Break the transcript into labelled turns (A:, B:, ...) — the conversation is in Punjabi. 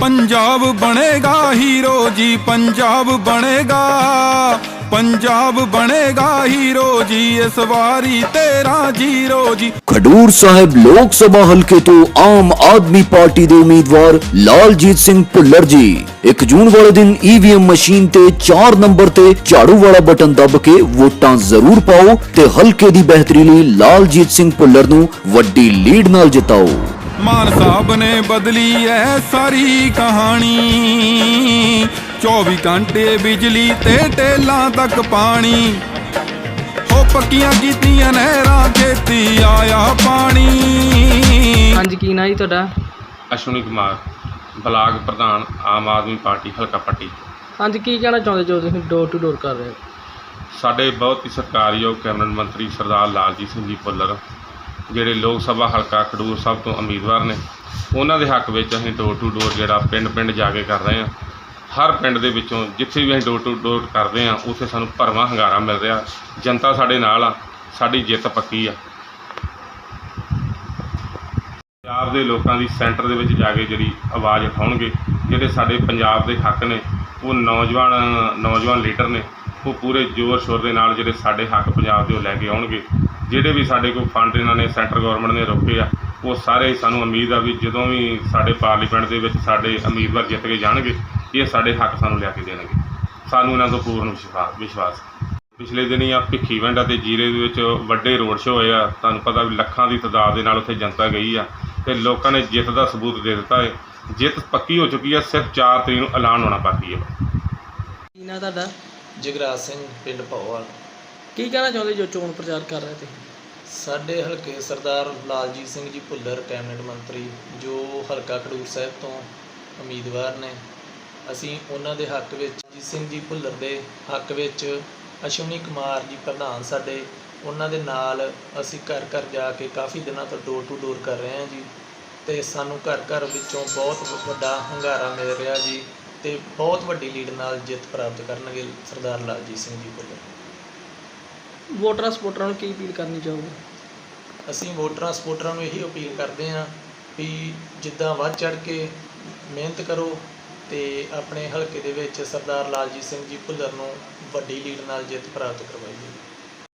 A: ਪੰਜਾਬ ਬਣੇਗਾ ਹੀਰੋ ਜੀ, ਪੰਜਾਬ ਬਣੇਗਾ। ਪੰਜਾਬ ਬਣੇਗਾ ਹੀਰੋ ਜੀ, ਇਸ ਵਾਰੀ ਤੇਰਾ ਜੀਰੋ ਜੀ।
B: ਖਡੂਰ ਸਾਹਿਬ ਲੋਕ ਸਭਾ ਹਲਕੇ ਤੋਂ ਆਮ ਆਦਮੀ ਪਾਰਟੀ ਦੇ ਉਮੀਦਵਾਰ ਲਾਲਜੀਤ ਸਿੰਘ ਭੁੱਲਰ ਜੀ। 1 ਜੂਨ ਵਾਲੇ ਦਿਨ ਈਵੀਐਮ ਮਸ਼ੀਨ ਤੇ 4 ਨੰਬਰ ਤੇ ਝਾੜੂ ਵਾਲਾ ਬਟਨ ਦੱਬ ਕੇ ਵੋਟਾਂ ਜ਼ਰੂਰ ਪਾਓ ਤੇ ਹਲਕੇ ਦੀ ਬਿਹਤਰੀ ਲਈ ਲਾਲਜੀਤ ਸਿੰਘ ਭੁੱਲਰ ਨੂੰ ਵੱਡੀ ਲੀਡ ਨਾਲ ਜਿਤਾਓ।
A: ਮਾਨ ਸਾਹਿਬ ਨੇ ਬਦਲੀ ਐ ਸਾਰੀ ਕਹਾਣੀ। 24 ਘੰਟੇ ਬਿਜਲੀ ਤੇ ਟੇਲਾਂ ਤੱਕ ਪਾਣੀ। ਹੋ ਪੱਕੀਆਂ ਕੀਤੀਆਂ ਨਹਿਰਾਂ ਖੇਤੀ ਆਇਆ ਪਾਣੀ।
C: ਹਾਂਜੀ ਕੀ ਨਾਂ ਜੀ ਤੁਹਾਡਾ?
D: ਅਸ਼ਵਨੀ ਕੁਮਾਰ ਬਲਾਕ ਪ੍ਰਧਾਨ ਆਮ ਆਦਮੀ ਪਾਰਟੀ ਹਲਕਾ ਪੱਟੀ।
C: ਹਾਂਜੀ ਕੀ ਕਹਿਣਾ ਚਾਹੁੰਦੇ ਜੋ ਤੁਸੀਂ ਡੋਰ ਟੂ ਡੋਰ ਕਰ ਰਹੇ ਹੋ?
D: ਸਾਡੇ ਬਹੁਤ ਹੀ ਸਤਿਕਾਰਯੋਗ ਕੈਬਨਿਟ ਮੰਤਰੀ ਸਰਦਾਰ ਲਾਲਜੀਤ ਸਿੰਘ ਜੀ ਭੁੱਲਰ ਜਿਹੜੇ ਲੋਕ ਸਭਾ ਹਲਕਾ ਖਡੂਰ ਸਾਹਿਬ ਤੋਂ ਉਮੀਦਵਾਰ ਨੇ, ਉਹਨਾਂ ਦੇ ਹੱਕ ਵਿੱਚ ਅਸੀਂ ਡੋਰ ਟੂ ਡੋਰ ਜਿਹੜਾ ਪਿੰਡ-ਪਿੰਡ ਜਾ ਕੇ ਕਰ ਰਹੇ ਹਾਂ। ਹਰ ਪਿੰਡ ਦੇ ਵਿੱਚੋਂ ਜਿੱਥੇ ਵੀ ਅਸੀਂ ਡੋਰ ਟੂ ਡੋਰ ਕਰਦੇ ਹਾਂ, ਉੱਥੇ ਸਾਨੂੰ ਭਰਵਾਂ ਹੰਗਾਰਾ ਮਿਲ ਰਿਹਾ। ਜਨਤਾ ਸਾਡੇ ਨਾਲ ਆ, ਸਾਡੀ ਜਿੱਤ ਪੱਕੀ ਆ। ਪੰਜਾਬ ਦੇ ਲੋਕਾਂ ਦੀ ਸੈਂਟਰ ਦੇ ਵਿੱਚ ਜਾ ਕੇ ਜਿਹੜੀ ਆਵਾਜ਼ ਉਠਾਉਣਗੇ, ਜਿਹੜੇ ਸਾਡੇ ਪੰਜਾਬ ਦੇ ਹੱਕ ਨੇ, ਉਹ ਨੌਜਵਾਨ ਨੌਜਵਾਨ ਲੀਡਰ ਨੇ ਉਹ ਪੂਰੇ ਜ਼ੋਰ ਸ਼ੋਰ ਦੇ ਨਾਲ ਜਿਹੜੇ ਸਾਡੇ ਹੱਕ ਪੰਜਾਬ ਦੇ ਉਹ ਲੈ ਕੇ ਆਉਣਗੇ। ਜਿਹੜੇ ਵੀ ਸਾਡੇ ਕੋਲ ਫੰਡ ਇਹਨਾਂ ਨੇ, ਸੈਂਟਰ ਗਵਰਨਮੈਂਟ ਨੇ ਰੋਕੇ ਆ, ਉਹ ਸਾਰੇ ਸਾਨੂੰ ਉਮੀਦ ਆ ਵੀ ਜਦੋਂ ਵੀ ਸਾਡੇ ਪਾਰਲੀਮੈਂਟ ਦੇ ਵਿੱਚ ਸਾਡੇ ਉਮੀਦਵਾਰ ਜਿੱਤ ਕੇ ਜਾਣਗੇ, ਇਹ ਸਾਡੇ ਹੱਕ ਸਾਨੂੰ ਲਿਆ ਕੇ ਦੇਣਗੇ। ਸਾਨੂੰ ਇਹਨਾਂ ਤੋਂ ਪੂਰਨ ਵਿਸ਼ਵਾਸ ਵਿਸ਼ਵਾਸ। ਪਿਛਲੇ ਦਿਨੀ ਆ ਭਿੱਖੀਵਿੰਡ ਅਤੇ ਜੀਰੇ ਦੇ ਵਿੱਚ ਵੱਡੇ ਰੋਡ ਸ਼ੋਅ ਹੋਏ ਆ। ਤੁਹਾਨੂੰ ਪਤਾ ਵੀ ਲੱਖਾਂ ਦੀ ਤਦਾਦ ਦੇ ਨਾਲ ਉੱਥੇ ਜਨਤਾ ਗਈ ਆ ਤੇ ਲੋਕਾਂ ਨੇ ਜਿੱਤ ਦਾ ਸਬੂਤ ਦੇ ਦਿੱਤਾ ਹੈ ਜਿੱਤ ਪੱਕੀ ਹੋ ਚੁੱਕੀ ਆ, ਸਿਰਫ 4 ਤਰੀਕ ਨੂੰ ਐਲਾਨ ਹੋਣਾ ਬਾਕੀ ਹੈ
C: ਕੀ ਨਾਂ ਤੁਹਾਡਾ?
E: ਜਗਰਾਜ ਸਿੰਘ ਪਿੰਡ ਭੌਵਾਲ।
C: ਕੀ ਕਹਿਣਾ ਚਾਹੁੰਦੇ ਜੋ ਚੋਣ ਪ੍ਰਚਾਰ ਕਰ ਰਹੇ ਤੇ
E: ਸਾਡੇ ਹਲਕੇ ਸਰਦਾਰ ਲਾਲਜੀਤ ਸਿੰਘ ਜੀ ਭੁੱਲਰ ਕੈਬਨਿਟ ਮੰਤਰੀ ਜੋ ਹਲਕਾ ਖਡੂਰ ਸਾਹਿਬ ਤੋਂ ਉਮੀਦਵਾਰ ਨੇ ਅਸੀਂ ਉਹਨਾਂ ਦੇ ਹੱਕ ਵਿੱਚ ਜੀ ਸਿੰਘ ਜੀ ਭੁੱਲਰ ਦੇ ਹੱਕ ਵਿੱਚ ਅਸ਼ਵਨੀ ਕੁਮਾਰ ਜੀ ਪ੍ਰਧਾਨ ਸਾਡੇ ਉਹਨਾਂ ਦੇ ਨਾਲ ਅਸੀਂ ਘਰ ਘਰ ਜਾ ਕੇ ਕਾਫੀ ਦਿਨਾਂ ਤੋਂ ਡੋਰ ਟੂ ਡੋਰ ਕਰ ਰਹੇ ਹਾਂ ਜੀ। ਤੇ ਸਾਨੂੰ ਘਰ ਘਰ ਵਿੱਚੋਂ ਬਹੁਤ ਵੱਡਾ ਹੰਗਾਰਾ ਮਿਲ ਰਿਹਾ ਜੀ। ਤੇ ਬਹੁਤ ਵੱਡੀ ਲੀਡ ਨਾਲ ਜਿੱਤ ਪ੍ਰਾਪਤ ਕਰਨਗੇ ਸਰਦਾਰ ਲਾਲਜੀਤ ਸਿੰਘ ਜੀ ਭੁੱਲਰ
C: ਵੋਟਰਾਂ ਸਪੋਰਟਰਾਂ ਨੂੰ ਕੀ ਅਪੀਲ ਕਰਨੀ ਚਾਹੋਗੇ?
E: ਅਸੀਂ ਵੋਟਰਾਂ ਸਪੋਰਟਰਾਂ ਨੂੰ ਇਹੀ ਅਪੀਲ ਕਰਦੇ ਹਾਂ ਵੀ ਜਿੱਦਾਂ ਵੱਧ ਚੜ ਕੇ ਮਿਹਨਤ ਕਰੋ ਤੇ ਆਪਣੇ ਹਲਕੇ ਦੇ ਵਿੱਚ ਸਰਦਾਰ ਲਾਲਜੀਤ ਸਿੰਘ ਜੀ ਭੁੱਲਰ ਨੂੰ ਵੱਡੀ ਲੀਡ ਨਾਲ ਜਿੱਤ ਪ੍ਰਾਪਤ ਕਰਵਾਈਏ।